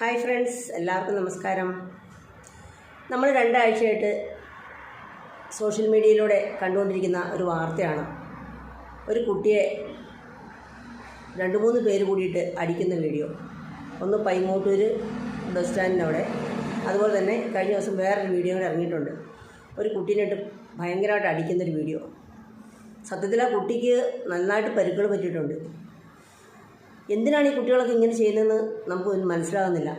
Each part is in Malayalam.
ഹായ് ഫ്രണ്ട്സ് എല്ലാവർക്കും നമസ്കാരം. നമ്മൾ രണ്ടാഴ്ചയായിട്ട് സോഷ്യൽ മീഡിയയിലൂടെ കണ്ടുകൊണ്ടിരിക്കുന്ന ഒരു വാർത്തയാണ്. ഒരു കുട്ടിയെ രണ്ട് മൂന്ന് പേര് കൂടിയിട്ട് അടിക്കുന്ന വീഡിയോ. ഒന്ന് പൈങ്ങോട്ടൂർ ബസ് സ്റ്റാൻഡിനവിടെ അതുപോലെ തന്നെ കഴിഞ്ഞ ദിവസം വേറൊരു വീഡിയോ കൂടെ ഇറങ്ങിയിട്ടുണ്ട്. ഒരു കുട്ടീനായിട്ട് ഭയങ്കരമായിട്ട് അടിക്കുന്നൊരു വീഡിയോ. സത്യത്തിൽ ആ കുട്ടിക്ക് നന്നായിട്ട് പരുക്കൾ പറ്റിയിട്ടുണ്ട്. എന്തിനാണ് ഈ കുട്ടികളൊക്കെ ഇങ്ങനെ ചെയ്യുന്നതെന്ന് നമുക്ക് മനസ്സിലാകുന്നില്ല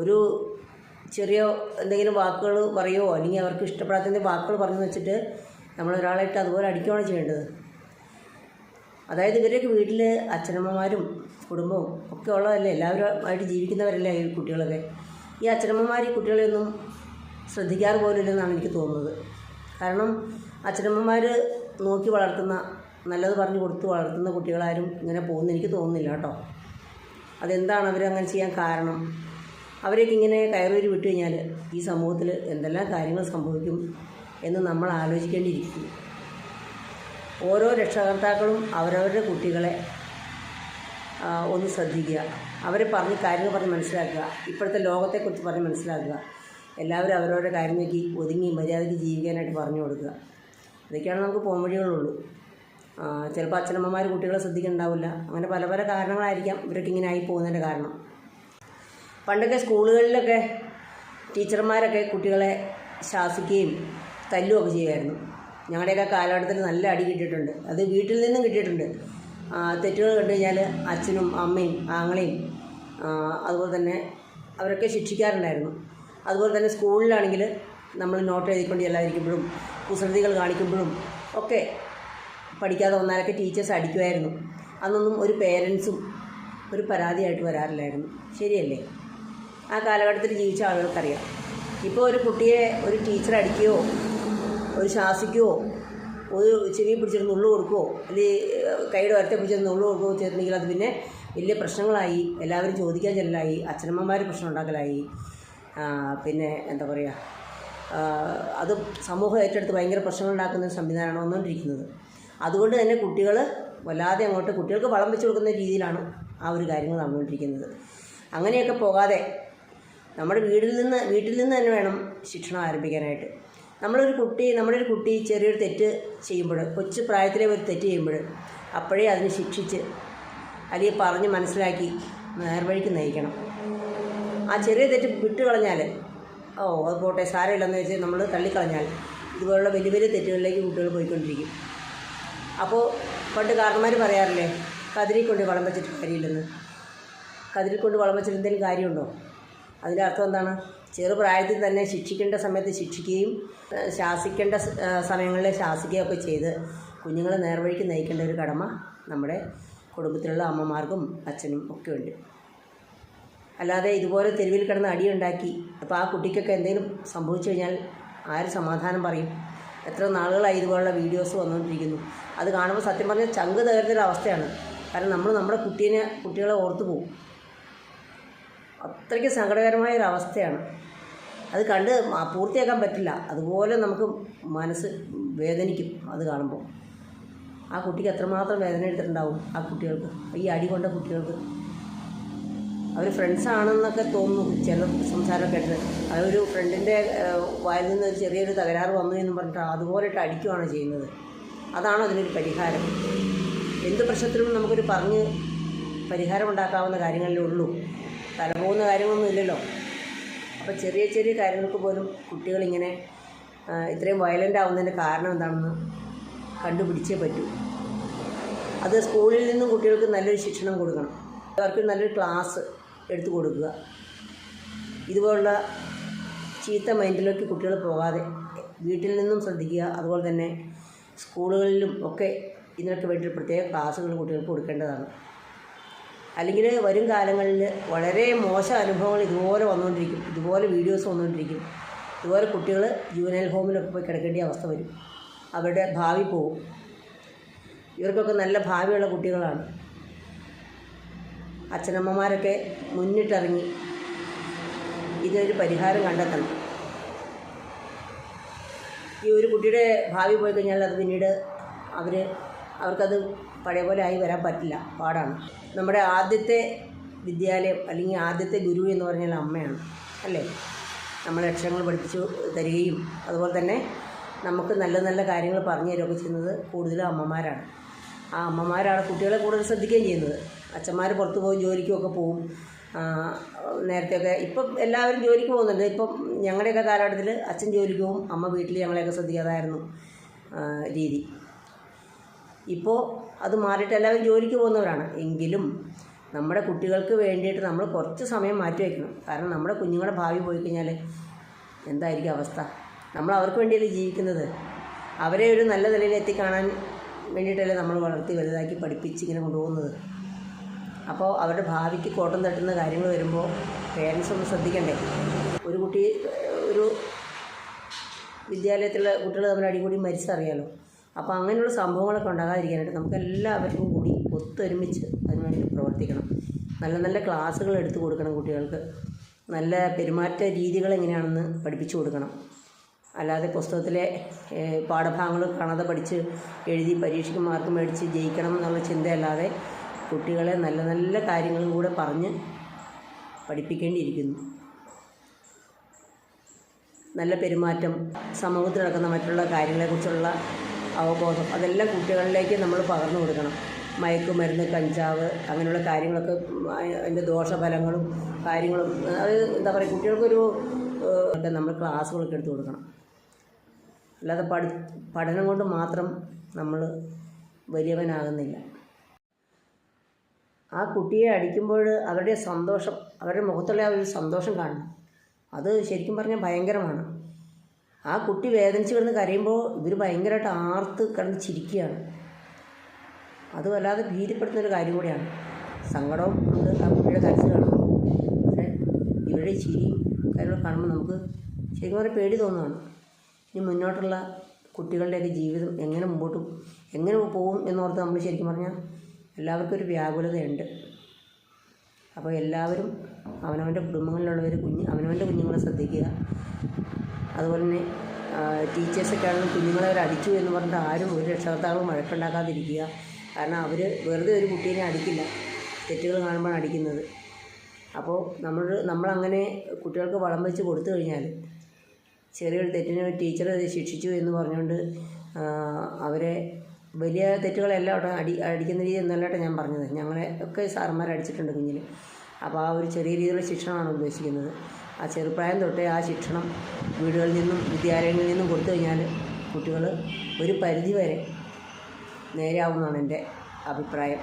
ഒരു ചെറിയ എന്തെങ്കിലും വാക്കുകൾ പറയുമോ അല്ലെങ്കിൽ അവർക്ക് ഇഷ്ടപ്പെടാത്ത വാക്കുകൾ പറഞ്ഞു വെച്ചിട്ട് നമ്മൾ ഒരാളായിട്ട് അതുപോലെ അടിക്കുകയാണ് ചെയ്യേണ്ടത്. അതായത് ഇവരൊക്കെ വീട്ടിൽ അച്ഛനമ്മമാരും കുടുംബവും ഒക്കെ ഉള്ളതല്ലേ? എല്ലാവരുമായിട്ട് ജീവിക്കുന്നവരല്ലേ ഈ കുട്ടികളൊക്കെ? ഈ അച്ഛനമ്മമാർ ഈ കുട്ടികളെയൊന്നും ശ്രദ്ധിക്കാറ് പോലും ഇല്ലെന്നാണ് എനിക്ക് തോന്നുന്നത്. കാരണം അച്ഛനമ്മമാർ നോക്കി വളർത്തുന്ന നല്ലത് പറഞ്ഞു കൊടുത്ത് വളർത്തുന്ന കുട്ടികളാരും ഇങ്ങനെ പോകുന്നു. എനിക്ക് തോന്നുന്നില്ല കേട്ടോ. അതെന്താണ് അവരങ്ങനെ ചെയ്യാൻ കാരണം? അവരെയൊക്കെ ഇങ്ങനെ കയറൂരി വിട്ടു കഴിഞ്ഞാൽ ഈ സമൂഹത്തിൽ എന്തെല്ലാം കാര്യങ്ങൾ സംഭവിക്കും എന്ന് നമ്മൾ ആലോചിക്കേണ്ടിയിരിക്കും ഓരോ രക്ഷകർത്താക്കളും അവരവരുടെ കുട്ടികളെ ഒന്ന് ശ്രദ്ധിക്കുക. അവരെ പറഞ്ഞ് കാര്യങ്ങൾ പറഞ്ഞ് മനസ്സിലാക്കുക. ഇപ്പോഴത്തെ ലോകത്തെക്കുറിച്ച് പറഞ്ഞ് മനസ്സിലാക്കുക. എല്ലാവരും അവരവരുടെ കാര്യം നോക്കി ഒതുങ്ങി മര്യാദയ്ക്ക് ജീവിക്കാനായിട്ട് പറഞ്ഞു കൊടുക്കുക. ഇതൊക്കെയാണ് നമുക്ക് പോംവഴികളുള്ളൂ. ചിലപ്പോൾ അച്ഛനമ്മമാർ കുട്ടികളെ ശ്രദ്ധിക്കുന്നുണ്ടാവില്ല അങ്ങനെ പല പല കാരണങ്ങളായിരിക്കാം ഇവരൊക്കെ ഇങ്ങനെ ആയി പോകുന്നതിന്റെ കാരണം. പണ്ടൊക്കെ സ്കൂളുകളിലൊക്കെ ടീച്ചർമാരൊക്കെ കുട്ടികളെ ശാസിക്കുകയും തല്ലുമൊക്കെ ചെയ്യുമായിരുന്നു. ഞങ്ങളുടെയൊക്കെ കാലഘട്ടത്തിൽ നല്ല അടി കിട്ടിയിട്ടുണ്ട്. അത് വീട്ടിൽ നിന്നും കിട്ടിയിട്ടുണ്ട്. തെറ്റുകൾ കണ്ടു കഴിഞ്ഞാൽ അച്ഛനും അമ്മയും ആങ്ങളെയും അതുപോലെ തന്നെ അവരൊക്കെ ശിക്ഷിക്കാറുണ്ടായിരുന്നു. അതുപോലെ തന്നെ സ്കൂളിലാണെങ്കിൽ നമ്മൾ നോട്ട് എഴുതിക്കൊണ്ട് ചെല്ലാതിരിക്കുമ്പോഴും കുസൃതികൾ കാണിക്കുമ്പോഴും ഒക്കെ പഠിക്കാതെ വന്നാലൊക്കെ ടീച്ചേഴ്സ് അടിക്കുമായിരുന്നു. അന്നൊന്നും ഒരു പേരൻസും ഒരു പരാതിയായിട്ട് വരാറില്ലായിരുന്നു. ശരിയല്ലേ? ആ കാലഘട്ടത്തിൽ ജീവിച്ച ആളുകൾക്കറിയാം. ഇപ്പോൾ ഒരു കുട്ടിയെ ഒരു ടീച്ചർ അടിക്കുകയോ ഒരു ശാസിക്കുകയോ ഒരു ചെവി പിടിച്ചിട്ട് നുള്ളു കൊടുക്കുകയോ അല്ലെങ്കിൽ കൈയുടെ വരത്തെ പിടിച്ചിട്ട് നുള്ളു കൊടുക്കുകയോ ചെയ്തിട്ടുണ്ടെങ്കിൽ അത് പിന്നെ വലിയ പ്രശ്നങ്ങളായി എല്ലാവരും ചോദിക്കാൻ ചെല്ലലായി അച്ഛനമ്മമാർ പ്രശ്നം ഉണ്ടാക്കലായി. പിന്നെ എന്താ പറയുക അത് സമൂഹം ഏറ്റെടുത്ത് ഭയങ്കര പ്രശ്നങ്ങൾ ഉണ്ടാക്കുന്ന സംവിധാനമാണ് വന്നുകൊണ്ടിരിക്കുന്നത്. അതുകൊണ്ട് തന്നെ കുട്ടികൾ വല്ലാതെ അങ്ങോട്ട് കുട്ടികൾക്ക് വളം വെച്ച് കൊടുക്കുന്ന രീതിയിലാണ് ആ ഒരു കാര്യങ്ങൾ നടന്നുകൊണ്ടിരിക്കുന്നത്. അങ്ങനെയൊക്കെ പോകാതെ നമ്മുടെ വീട്ടിൽ നിന്ന് വീട്ടിൽ നിന്ന് തന്നെ വേണം ശിക്ഷണം ആരംഭിക്കാനായിട്ട്. നമ്മളൊരു കുട്ടി നമ്മുടെ ഒരു കുട്ടി ചെറിയൊരു തെറ്റ് ചെയ്യുമ്പോൾ കൊച്ചു പ്രായത്തിലെ ഒരു തെറ്റ് ചെയ്യുമ്പോൾ അപ്പോഴേ അതിനെ ശിക്ഷിച്ച് അല്ലെങ്കിൽ പറഞ്ഞ് മനസ്സിലാക്കി നേർവഴിക്ക് നയിക്കണം. ആ ചെറിയ തെറ്റ് വിട്ട് കളഞ്ഞാൽ ഓ അത് പോട്ടെ സാരമില്ലെന്ന് വെച്ച് നമ്മൾ തള്ളിക്കളഞ്ഞാൽ ഇതുപോലുള്ള വലിയ വലിയ തെറ്റുകളിലേക്ക് കുട്ടികൾ പോയിക്കൊണ്ടിരിക്കും. അപ്പോൾ പണ്ട് കാരണന്മാർ പറയാറില്ലേ കതിരി കൊണ്ട് വളം വെച്ചിട്ട് കാര്യമില്ലെന്ന്. കതിരി കൊണ്ട് വളം വെച്ചിട്ട് എന്തെങ്കിലും കാര്യമുണ്ടോ? അതിന്റെ അർത്ഥം എന്താണ്? ചെറുപ്രായത്തിൽ തന്നെ ശിക്ഷിക്കേണ്ട സമയത്ത് ശിക്ഷിക്കുകയും ശാസിക്കേണ്ട സമയങ്ങളിൽ ശാസിക്കുകയൊക്കെ ചെയ്ത് കുഞ്ഞുങ്ങളെ നേർവഴിക്ക് നയിക്കേണ്ട ഒരു കടമ നമ്മുടെ കുടുംബത്തിലുള്ള അമ്മമാർക്കും അച്ഛനും ഒക്കെ ഉണ്ട്. അല്ലാതെ ഇതുപോലെ തെരുവിൽ കിടന്ന് അടിയുണ്ടാക്കി അപ്പോൾ ആ കുട്ടിക്കൊക്കെ എന്തെങ്കിലും സംഭവിച്ചു കഴിഞ്ഞാൽ ആര് സമാധാനം പറയും? എത്ര നാളുകളായി ഇതുപോലുള്ള വീഡിയോസ് വന്നുകൊണ്ടിരിക്കുന്നു. അത് കാണുമ്പോൾ സത്യം പറഞ്ഞാൽ ചങ്ക് തകരുന്നൊരു അവസ്ഥയാണ്. കാരണം നമ്മൾ നമ്മുടെ കുട്ടീനെ കുട്ടികളെ ഓർത്തു പോകും അത്രയ്ക്ക് സങ്കടകരമായ ഒരു അവസ്ഥയാണ്. അത് കണ്ട് പൂർത്തിയാക്കാൻ പറ്റില്ല. അതുപോലെ നമുക്ക് മനസ്സ് വേദനിക്കും അത് കാണുമ്പോൾ. ആ കുട്ടിക്ക് എത്രമാത്രം വേദന എടുത്തിട്ടുണ്ടാവും ആ കുട്ടികൾക്ക്? ഈ അടി കൊണ്ട കുട്ടികൾക്ക്? അവർ ഫ്രണ്ട്സ് ആണെന്നൊക്കെ തോന്നുന്നു. ചില സംസാരം കേട്ടത് അതൊരു ഫ്രണ്ടിന്റെ വായിൽ നിന്ന് ഒരു ചെറിയൊരു തകരാറ് വന്നു എന്ന് പറഞ്ഞിട്ട് അതുപോലെയിട്ട് അടിക്കുകയാണ് ചെയ്യുന്നത്. അതാണ് അതിനൊരു പരിഹാരം. എന്ത് പ്രശ്നത്തിനും നമുക്കൊരു പറഞ്ഞ് പരിഹാരം ഉണ്ടാക്കാവുന്ന കാര്യങ്ങളിലേ ഉള്ളൂ. തലപോകുന്ന കാര്യങ്ങളൊന്നും ഇല്ലല്ലോ. അപ്പോൾ ചെറിയ ചെറിയ കാര്യങ്ങൾക്ക് പോലും കുട്ടികളിങ്ങനെ ഇത്രയും വയലന്റ് ആവുന്നതിന്റെ കാരണം എന്താണെന്ന് കണ്ടുപിടിച്ചേ പറ്റൂ. അത് സ്കൂളിൽ നിന്നും കുട്ടികൾക്ക് നല്ലൊരു ശിക്ഷണം കൊടുക്കണം. അവർക്ക് നല്ലൊരു ക്ലാസ് എടുത്തു കൊടുക്കുക. ഇതുപോലുള്ള ചീത്ത മൈൻഡിലേക്ക് കുട്ടികൾ പോകാതെ വീട്ടിൽ നിന്നും ശ്രദ്ധിക്കുക. അതുപോലെ തന്നെ സ്കൂളുകളിലും ഒക്കെ ഇതിനൊക്കെ വേണ്ടി പ്രത്യേക ക്ലാസ്സുകൾ കുട്ടികൾക്ക് കൊടുക്കേണ്ടതാണ്. അല്ലെങ്കിൽ വരും കാലങ്ങളിൽ വളരെ മോശം അനുഭവങ്ങൾ ഇതുപോലെ വന്നുകൊണ്ടിരിക്കും. ഇതുപോലെ വീഡിയോസ് വന്നുകൊണ്ടിരിക്കും. ഇതുപോലെ കുട്ടികൾ ജൂനൈൽ ഹോമിലൊക്കെ പോയി കിടക്കേണ്ട അവസ്ഥ വരും. അവരുടെ ഭാവി പോവും. ഇവർക്കൊക്കെ നല്ല ഭാവിയുള്ള കുട്ടികളാണ്. അച്ഛനമ്മമാരൊക്കെ മുന്നിട്ടിറങ്ങി ഇതിനൊരു പരിഹാരം കണ്ടെത്തണം. ഈ ഒരു കുട്ടിയുടെ ഭാവി പോയി കഴിഞ്ഞാൽ അത് പിന്നീട് അവർ അവർക്കത് പഴയ പോലെ ആയി വരാൻ പറ്റില്ല പാടാണ്. നമ്മുടെ ആദ്യത്തെ വിദ്യാലയം അല്ലെങ്കിൽ ആദ്യത്തെ ഗുരു എന്ന് പറഞ്ഞാൽ അമ്മയാണ് അല്ലേ? നമ്മൾ ലക്ഷ്യങ്ങൾ പഠിപ്പിച്ചു തരികയും അതുപോലെ തന്നെ നമുക്ക് നല്ല നല്ല കാര്യങ്ങൾ പറഞ്ഞു തരികയൊക്കെ ചെയ്യുന്നത് കൂടുതലും അമ്മമാരാണ്. ആ അമ്മമാരാണ് കുട്ടികളെ കൂടുതൽ ശ്രദ്ധിക്കുകയും ചെയ്യുന്നത്. അച്ഛന്മാർ പുറത്ത് പോകും ജോലിക്കുമൊക്കെ പോകും നേരത്തെയൊക്കെ ഇപ്പം എല്ലാവരും ജോലിക്ക് പോകുന്നുണ്ട്. ഇപ്പം ഞങ്ങളുടെയൊക്കെ കാലഘട്ടത്തിൽ അച്ഛൻ ജോലിക്ക് പോകും അമ്മ വീട്ടിൽ ഞങ്ങളെയൊക്കെ ശ്രദ്ധിക്കാതായിരുന്നു രീതി. ഇപ്പോൾ അത് മാറിയിട്ട് എല്ലാവരും ജോലിക്ക് പോകുന്നവരാണ്. എങ്കിലും നമ്മുടെ കുട്ടികൾക്ക് വേണ്ടിയിട്ട് നമ്മൾ കുറച്ച് സമയം മാറ്റി വയ്ക്കണം കാരണം നമ്മുടെ കുഞ്ഞുങ്ങളുടെ ഭാവി പോയി കഴിഞ്ഞാൽ എന്തായിരിക്കും അവസ്ഥ? നമ്മൾ അവർക്ക് വേണ്ടിയല്ലേ ജീവിക്കുന്നത്? അവരെ ഒരു നല്ല നിലയിൽ എത്തിക്കാണാൻ വേണ്ടിയിട്ടല്ലേ നമ്മൾ വളർത്തി വലുതാക്കി പഠിപ്പിച്ച് ഇങ്ങനെ കൊണ്ടുപോകുന്നത്? അപ്പോൾ അവരുടെ ഭാവിക്ക് കോട്ടം തട്ടുന്ന കാര്യങ്ങൾ വരുമ്പോൾ പേരൻസ് ഒന്ന് ശ്രദ്ധിക്കണ്ടേ? ഒരു കുട്ടി ഒരു വിദ്യാലയത്തിലെ കുട്ടികൾ തമ്മിൽ അടികൂടി മരിച്ചറിയാലോ? അപ്പോൾ അങ്ങനെയുള്ള സംഭവങ്ങളൊക്കെ ഉണ്ടാകാതിരിക്കാനായിട്ട് നമുക്ക് എല്ലാവർക്കും കൂടി ഒത്തൊരുമിച്ച് അതിന് വേണ്ടി പ്രവർത്തിക്കണം. നല്ല നല്ല ക്ലാസ്സുകൾ എടുത്തു കൊടുക്കണം കുട്ടികൾക്ക്. നല്ല പെരുമാറ്റ രീതികൾ എങ്ങനെയാണെന്ന് പഠിപ്പിച്ചു കൊടുക്കണം. അല്ലാതെ പുസ്തകത്തിലെ പാഠഭാഗങ്ങൾ കാണാതെ പഠിച്ച് എഴുതി പരീക്ഷയ്ക്ക് മാർക്ക് മേടിച്ച് ജയിക്കണം എന്നുള്ള ചിന്തയല്ലാതെ കുട്ടികളെ നല്ല നല്ല കാര്യങ്ങളും കൂടെ പറഞ്ഞ് പഠിപ്പിക്കേണ്ടിയിരിക്കുന്നു. നല്ല പെരുമാറ്റം സമൂഹത്തിൽ നടക്കുന്ന മറ്റുള്ള കാര്യങ്ങളെക്കുറിച്ചുള്ള അവബോധം അതെല്ലാം കുട്ടികളിലേക്ക് നമ്മൾ പകർന്നു കൊടുക്കണം. മയക്കുമരുന്ന് കഞ്ചാവ് അങ്ങനെയുള്ള കാര്യങ്ങളൊക്കെ അതിന്റെ ദോഷഫലങ്ങളും കാര്യങ്ങളും അത് എന്താ പറയുക കുട്ടികൾക്കൊരു നമ്മൾ ക്ലാസ്സുകളൊക്കെ എടുത്തു കൊടുക്കണം. അല്ലാതെ പഠി പഠനം കൊണ്ട് മാത്രം നമ്മൾ വലിയവനാകുന്നില്ല. ആ കുട്ടിയെ അടിക്കുമ്പോൾ അവരുടെ സന്തോഷം അവരുടെ മുഖത്തുള്ള ആ ഒരു സന്തോഷം കാണണം. അത് ശരിക്കും പറഞ്ഞാൽ ഭയങ്കരമാണ്. ആ കുട്ടി വേദനിച്ച് കിടന്ന് കരയുമ്പോൾ ഇവർ ഭയങ്കരമായിട്ട് ആർത്ത് കിടന്ന് ചിരിക്കുകയാണ്. അത് വല്ലാതെ ഭീതിപ്പെടുത്തുന്ന ഒരു കാര്യം കൂടിയാണ്. സങ്കടവും ഉണ്ട് ആ കുട്ടിയുടെ കരച്ചിൽ കാണുമ്പോൾ പക്ഷേ ഇവരുടെ ചിരി ചിരിയും കാര്യങ്ങളും കാണുമ്പോൾ നമുക്ക് ശരിക്കും പറഞ്ഞാൽ പേടി തോന്നുകയാണ് ഇനി മുന്നോട്ടുള്ള കുട്ടികളുടെയൊക്കെ ജീവിതം എങ്ങനെ മുമ്പോട്ട് എങ്ങനെ പോകും എന്നോർത്ത് നമ്മൾ ശരിക്കും പറഞ്ഞാൽ എല്ലാവർക്കും ഒരു വ്യാകുലതയുണ്ട്. അപ്പോൾ എല്ലാവരും അവനവന്റെ കുടുംബങ്ങളിലുള്ളവർ കുഞ്ഞ് അവനവന്റെ കുഞ്ഞുങ്ങളെ ശ്രദ്ധിക്കുക. അതുപോലെ തന്നെ ടീച്ചേഴ്സൊക്കെ ആണെങ്കിലും കുഞ്ഞുങ്ങളെ അവർ അടിച്ചു എന്ന് പറഞ്ഞിട്ട് ആരും ഒരു രക്ഷകർത്താക്കളും വഴക്കുണ്ടാക്കാതിരിക്കുക. കാരണം അവർ വെറുതെ ഒരു കുട്ടീനെ അടിക്കില്ല. തെറ്റുകൾ കാണുമ്പോഴാണ് അടിക്കുന്നത്. അപ്പോൾ നമ്മൾ നമ്മളങ്ങനെ കുട്ടികൾക്ക് വളം വെച്ച് കൊടുത്തു കഴിഞ്ഞാൽ ചെറിയൊരു തെറ്റിന് ടീച്ചർ ശിക്ഷിച്ചു എന്ന് പറഞ്ഞുകൊണ്ട് അവരെ വലിയ തെറ്റുകളെല്ലാം അവിടെ അടി അടിക്കുന്ന രീതി എന്നല്ലാട്ടെ ഞാൻ പറഞ്ഞത്. ഞങ്ങളെ ഒക്കെ സാറന്മാർ അടിച്ചിട്ടുണ്ട് കുഞ്ഞിൽ അപ്പോൾ ആ ഒരു ചെറിയ രീതിയിലുള്ള ശിക്ഷണമാണ് ഉദ്ദേശിക്കുന്നത്. ആ ചെറുപ്രായം തൊട്ടേ ആ ശിക്ഷണം വീടുകളിൽ നിന്നും വിദ്യാലയങ്ങളിൽ നിന്നും കൊടുത്തു കഴിഞ്ഞാൽ കുട്ടികൾ ഒരു പരിധി വരെ നേരെയാവുമെന്നാണ് എന്റെ അഭിപ്രായം.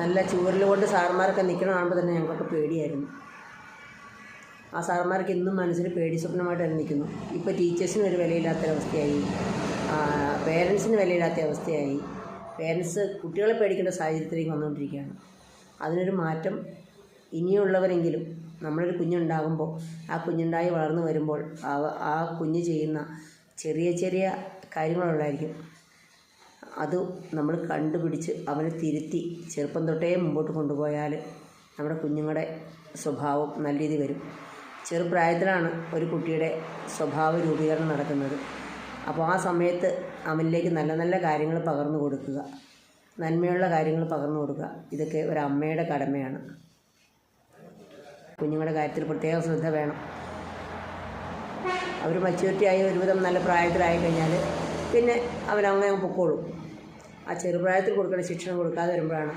നല്ല ചൂരൽ കൊണ്ട് സാറന്മാരൊക്കെ നിൽക്കണ തന്നെ ഞങ്ങൾക്കൊക്കെ പേടിയായിരുന്നു. ആ സാറന്മാർക്ക് ഇന്നും മനസ്സിൽ പേടി സ്വപ്നമായിട്ട് തന്നെ നിൽക്കുന്നു. ഇപ്പോൾ ടീച്ചേഴ്സിന് ഒരു വിലയില്ലാത്തൊരവസ്ഥയായി. പേരൻസിന് വിലയില്ലാത്ത അവസ്ഥയായി പേരൻസ് കുട്ടികളെ പേടിക്കേണ്ട സാഹചര്യത്തിലേക്ക് വന്നുകൊണ്ടിരിക്കുകയാണ്. അതിനൊരു മാറ്റം ഇനിയുള്ളവരെങ്കിലും നമ്മളൊരു കുഞ്ഞുണ്ടാകുമ്പോൾ ആ കുഞ്ഞുണ്ടായി വളർന്നു വരുമ്പോൾ ആ- ആ കുഞ്ഞ് ചെയ്യുന്ന ചെറിയ ചെറിയ കാര്യങ്ങളുള്ളായിരിക്കും അത് നമ്മൾ കണ്ടുപിടിച്ച് അവനെ തിരുത്തി ചെറുപ്പം തൊട്ടേ മുമ്പോട്ട് കൊണ്ടുപോയാൽ നമ്മുടെ കുഞ്ഞുങ്ങളുടെ സ്വഭാവം നല്ല രീതിയിൽ വരും. ചെറുപ്രായത്തിലാണ് ഒരു കുട്ടിയുടെ സ്വഭാവ രൂപീകരണം നടക്കുന്നത്. അപ്പോൾ ആ സമയത്ത് അവനിലേക്ക് നല്ല നല്ല കാര്യങ്ങൾ പകർന്നു കൊടുക്കുക. നന്മയുള്ള കാര്യങ്ങൾ പകർന്നു കൊടുക്കുക. ഇതൊക്കെ ഒരു അമ്മയുടെ കടമയാണ്. കുഞ്ഞുങ്ങളുടെ കാര്യത്തിൽ പ്രത്യേക ശ്രദ്ധ വേണം. അവർ മെച്യൂരിറ്റി ആയി ഒരുവിധം നല്ല പ്രായത്തിലായി കഴിഞ്ഞാൽ പിന്നെ അവരങ്ങനെ പൊക്കോളും. ആ ചെറുപ്രായത്തിൽ കൊടുക്കേണ്ട ശിക്ഷണം കൊടുക്കാതെ വരുമ്പോഴാണ്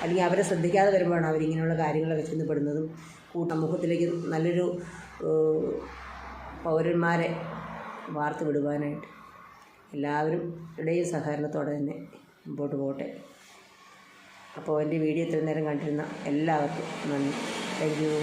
അല്ലെങ്കിൽ അവരെ ശ്രദ്ധിക്കാതെ വരുമ്പോഴാണ് അവരിങ്ങനെയുള്ള കാര്യങ്ങളൊക്കെ ചെന്നപ്പെടുന്നതും കൂട്ടമുഖത്തിലേക്ക് നല്ലൊരു പൗരന്മാരെ വാർത്ത് വിടുവാനായിട്ട് എല്ലാവരും ഇടയും സഹകരണത്തോടെ തന്നെ മുമ്പോട്ട് പോകട്ടെ. അപ്പോൾ എന്റെ വീഡിയോ ഇത്രയും നേരം കണ്ടിരുന്ന എല്ലാവർക്കും നന്ദി. Thank you.